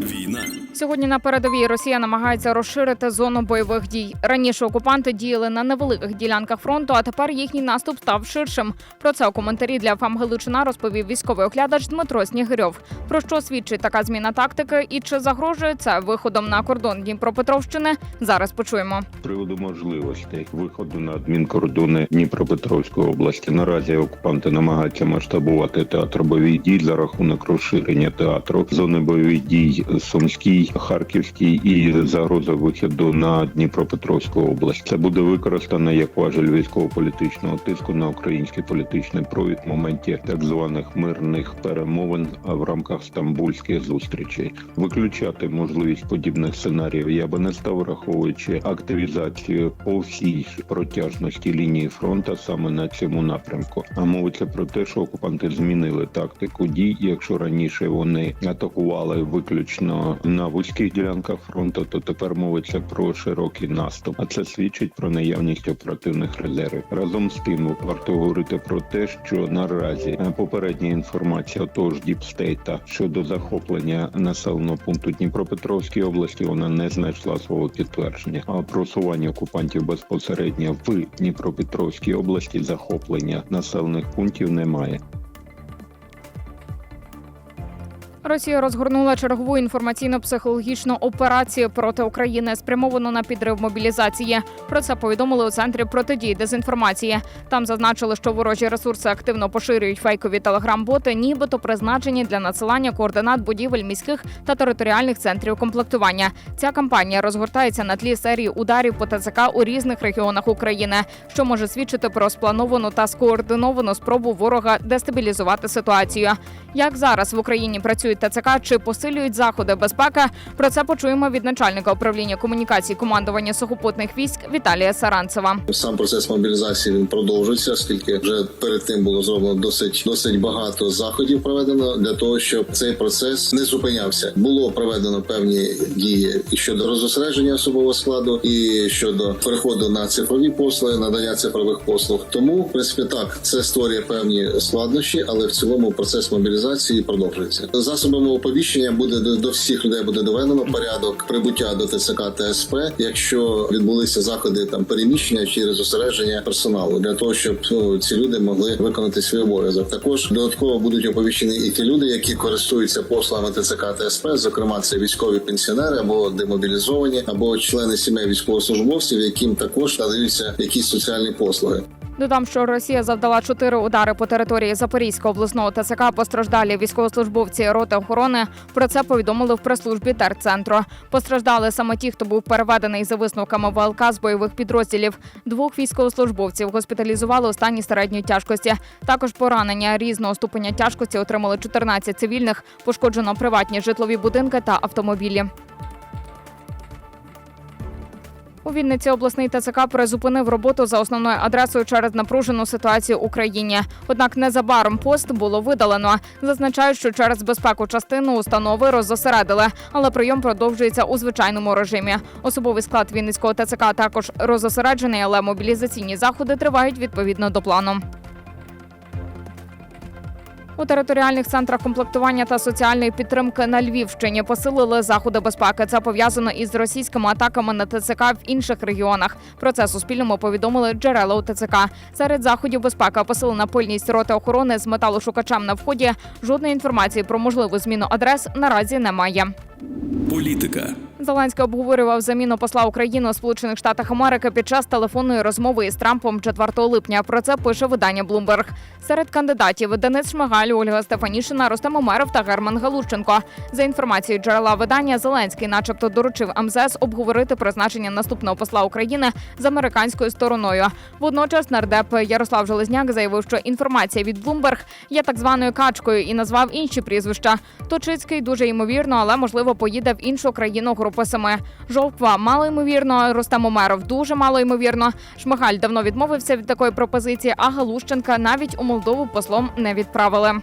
Війна. Сьогодні на передовій Росія намагається розширити зону бойових дій. Раніше окупанти діяли на невеликих ділянках фронту, а тепер їхній наступ став ширшим. Про це у коментарі для ФАМ Галичина розповів військовий оглядач Дмитро Снігирьов. Про що свідчить така зміна тактики і чи загрожує це виходом на кордон Дніпропетровщини? Зараз почуємо. З приводу можливостей виходу на адмінкордони Дніпропетровської області. Наразі окупанти намагаються масштабувати театр бойових дій за рахунок розширення театру зони бойових дій Сумській, Харківській і загроза вихіду на Дніпропетровську область. Це буде використано як важель військово-політичного тиску на український політичний провід в моменті так званих мирних перемовин в рамках стамбульських зустрічей. Виключати можливість подібних сценаріїв я би не став, враховуючи активізацію по всій протяжності лінії фронту саме на цьому напрямку. А мовиться про те, що окупанти змінили тактику дій. Якщо раніше вони атакували виключно на вузьких ділянках фронту, то тепер мовиться про широкий наступ. А це свідчить про наявність оперативних резервів. Разом з тим варто говорити про те, що наразі е, попередня інформація того ж Діпстейта щодо захоплення населеного пункту Дніпропетровської області вона не знайшла свого підтвердження. А просування окупантів безпосередньо в Дніпропетровській області захоплення населених пунктів немає. Росія розгорнула чергову інформаційно-психологічну операцію проти України, спрямовану на підрив мобілізації. Про це повідомили у центрі протидії дезінформації. Там зазначили, що ворожі ресурси активно поширюють фейкові телеграм-боти, нібито призначені для надсилання координат будівель міських та територіальних центрів комплектування. Ця кампанія розгортається на тлі серії ударів по ТЦК у різних регіонах України, що може свідчити про сплановану та скоординовану спробу ворога дестабілізувати ситуацію. Як зараз в Україні працюють ТЦК чи посилюють заходи безпеки? Про це почуємо від начальника управління комунікації командування сухопутних військ Віталія Саранцева. Сам процес мобілізації він продовжується, оскільки вже перед тим було зроблено досить досить багато заходів проведено для того, щоб цей процес не зупинявся. Було проведено певні дії і щодо розосередження особового складу, і щодо переходу на цифрові послуги, надання цифрових послуг. Тому, в принципі, так це створює певні складнощі, але в цілому процес мобілізації продовжується. Засобами оповіщення буде до, всіх людей буде доведено порядок прибуття до ТЦК та СП, якщо відбулися заходи там переміщення чи зосередження персоналу для того, щоб ну, ці люди могли виконати свій обов'язок. Також додатково будуть оповіщені і ті люди, які користуються послугами ТЦК та СП, зокрема це військові пенсіонери або демобілізовані, або члени сімей військовослужбовців, яким також надаються якісь соціальні послуги. Додам, що Росія завдала чотири удари по території Запорізького обласного ТЦК. Постраждалі військовослужбовці роти охорони. Про це повідомили в прес-службі терцентру. Постраждали саме ті, хто був переведений за висновками ВЛК з бойових підрозділів. Двох військовослужбовців госпіталізували у стані середньої тяжкості. Також поранення різного ступеня тяжкості отримали 14 цивільних. Пошкоджено приватні житлові будинки та автомобілі. У Вінниці обласний ТЦК призупинив роботу за основною адресою через напружену ситуацію в Україні. Однак незабаром пост було видалено. Зазначають, що через безпеку частину установи роззосередили, але прийом продовжується у звичайному режимі. Особовий склад Вінницького ТЦК також розосереджений, але мобілізаційні заходи тривають відповідно до плану. У територіальних центрах комплектування та соціальної підтримки на Львівщині посилили заходи безпеки. Це пов'язано із російськими атаками на ТЦК в інших регіонах. Про це Суспільному повідомили джерела у ТЦК. Серед заходів безпеки посилена пильність роти охорони з металошукачем на вході. Жодної інформації про можливу зміну адрес наразі немає. Політика. Зеленський обговорював заміну посла України у Сполучених Штатах Америки під час телефонної розмови із Трампом 4 липня. Про це пише видання Bloomberg. Серед кандидатів Денис Шмигаль, Ольга Стефанішина, Ростем Умеров та Герман Галущенко. За інформацією джерела видання, Зеленський, начебто, доручив МЗС обговорити призначення наступного посла України з американською стороною. Водночас нардеп Ярослав Железняк заявив, що інформація від Bloomberg є так званою качкою і назвав інші прізвища. Точицький дуже ймовірно, але можливо поїде в іншу країну групи семи. Жовтва мало ймовірно, Рустам Умеров дуже мало ймовірно. Шмигаль давно відмовився від такої пропозиції, а Галущенка навіть у Молдову послом не відправили.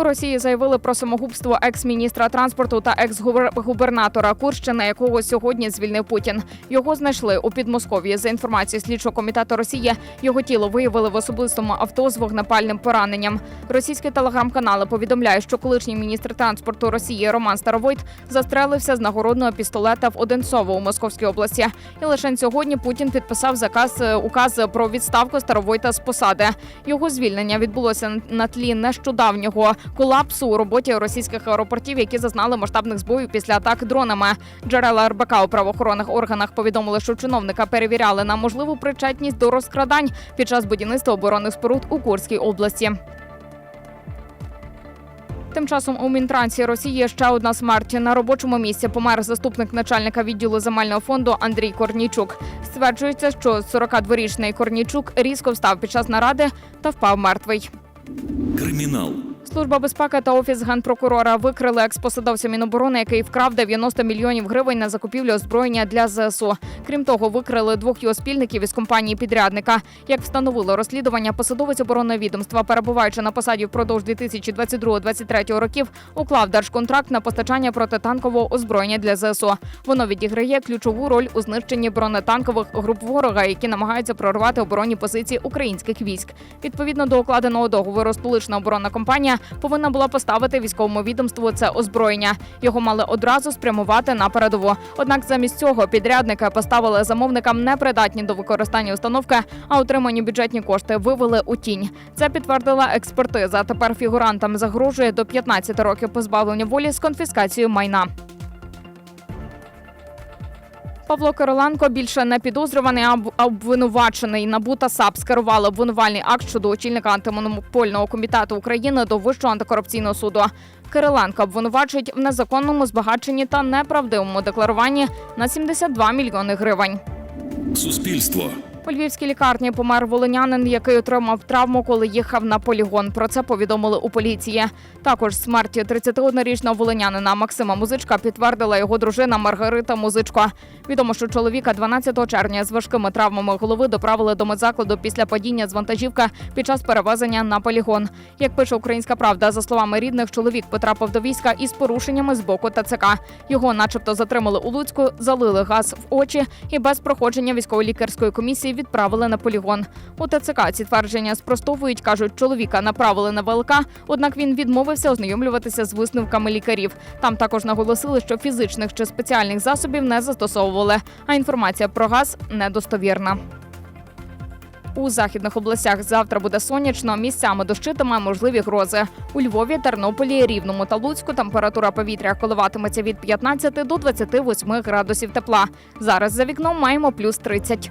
У Росії заявили про самогубство екс-міністра транспорту та екс-губернатора Курщини, якого сьогодні звільнив Путін. Його знайшли у Підмосков'ї. За інформацією слідчого комітету Росії, його тіло виявили в особистому авто з вогнепальним пораненням. Російські телеграм-канали повідомляють, що колишній міністр транспорту Росії Роман Старовойт застрелився з нагородного пістолета в Одинцово у Московській області. І лише сьогодні Путін підписав заказ е, указ про відставку Старовойта з посади. Його звільнення відбулося на тлі нещодавнього колапсу у роботі російських аеропортів, які зазнали масштабних збоїв після атак дронами. Джерела РБК у правоохоронних органах повідомили, що чиновника перевіряли на можливу причетність до розкрадань під час будівництва оборонних споруд у Курській області. Тим часом у Мінтрансі Росії ще одна смерть. На робочому місці помер заступник начальника відділу земельного фонду Андрій Корнійчук. Стверджується, що 42-річний Корнійчук різко встав під час наради та впав мертвий. Кримінал. Служба безпеки та офіс генпрокурора викрили експосадовця Міноборони, який вкрав 90 мільйонів гривень на закупівлю озброєння для ЗСУ. Крім того, викрили двох його спільників із компанії підрядника. Як встановило розслідування, посадовець оборонного відомства, перебуваючи на посаді впродовж 2022-2023 років, уклав держконтракт на постачання протитанкового озброєння для ЗСУ. Воно відіграє ключову роль у знищенні бронетанкових груп ворога, які намагаються прорвати оборонні позиції українських військ. Відповідно до укладеного договору, столична оборонна компанія повинна була поставити військовому відомству це озброєння. Його мали одразу спрямувати на передову. Однак замість цього підрядники поставили замовникам непридатні до використання установки, а отримані бюджетні кошти вивели у тінь. Це підтвердила експертиза. Тепер фігурантам загрожує до 15 років позбавлення волі з конфіскацією майна. Павло Кириленко більше не підозрюваний, а обвинувачений. НАБУ та САП скерували обвинувальний акт щодо очільника антимонопольного комітету України до Вищого антикорупційного суду. Кириленко обвинувачують в незаконному збагаченні та неправдивому декларуванні на 72 мільйони гривень. Суспільство. У львівській лікарні помер волинянин, який отримав травму, коли їхав на полігон. Про це повідомили у поліції. Також смерті 31-річного волинянина Максима Музичка підтвердила його дружина Маргарита Музичко. Відомо, що чоловіка 12 червня з важкими травмами голови доправили до медзакладу після падіння з вантажівка під час перевезення на полігон. Як пише Українська Правда, за словами рідних, чоловік потрапив до війська із порушеннями з боку ТЦК. Його, начебто, затримали у Луцьку, залили газ в очі і без проходження військово-лікарської комісії відправили на полігон. У ТЦК ці твердження спростовують, кажуть, чоловіка направили на ВЛК, однак він відмовився ознайомлюватися з висновками лікарів. Там також наголосили, що фізичних чи спеціальних засобів не застосовували, а інформація про газ недостовірна. У західних областях завтра буде сонячно, місцями дощитиме можливі грози. У Львові, Тернополі, Рівному та Луцьку температура повітря коливатиметься від 15 до 28 градусів тепла. Зараз за вікном маємо плюс 30.